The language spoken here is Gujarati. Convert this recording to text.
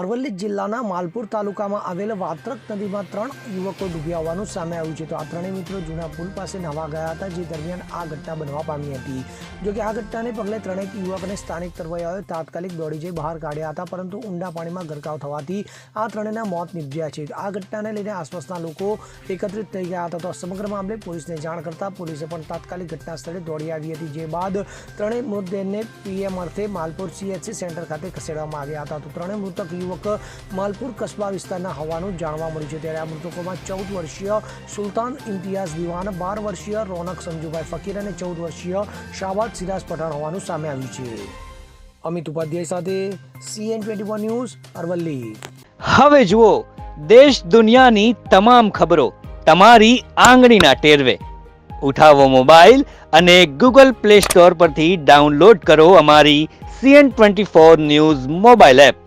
અરવલ્લી જિલ્લાના માલપુર તાલુકામાં આવેલ વાત્રક નદીમાં ત્રણ યુવકો ડૂબ્યા હોવાનું સામે આવ્યું છે. તો આ ત્રણેય મિત્રો જૂના પુલ પાસે નહાવા ગયા હતા, જે દરમિયાન આ ઘટના બનવા પામી હતી. જોકે આ ઘટનાને પગલે ત્રણેક યુવકને સ્થાનિક તરવૈયાઓએ તાત્કાલિક દોડી જઈ બહાર કાઢ્યા હતા, પરંતુ ઊંડા પાણીમાં ગરકાવ થવાથી આ ત્રણેયના મોત નિપજ્યા છે. આ ઘટનાને લઈને આસપાસના લોકો એકત્રિત થઈ ગયા હતા. તો સમગ્ર મામલે પોલીસને જાણ કરતા પોલીસે પણ તાત્કાલિક ઘટના સ્થળે દોડી આવી હતી, જે બાદ ત્રણેય મૃતદેહને પીએમ અર્થે માલપુર સીએચસી સેન્ટર ખાતે ખસેડવામાં આવ્યા હતા. તો ત્રણેય મૃતક યુવક માલપુર કસ્બા વિસ્તારના હોવાનું જાણવા મળ્યું છે. ત્યારે આ મૃતકોમાં ચૌદ વર્ષીય સુલતાન ઇમ્તિયાઝ દિવાન બાર વર્ષીય રોનક સંજુભાઈ ફકીર અને ચૌદ વર્ષીય શાહબાદ સિરાજ પઠાણ હોવાનું સામે આવ્યું છે. અમિત ઉપાધ્યાય સાથે CN twenty one news, Aravalli. હવે જુઓ, દેશ દુનિયાની તમામ ખબરો તમારી આંગળીના ટેરવે. ઉઠાવો મોબાઈલ અને ગૂગલ પ્લે સ્ટોર પરથી ડાઉનલોડ કરો અમારી CN twenty four news mobile app.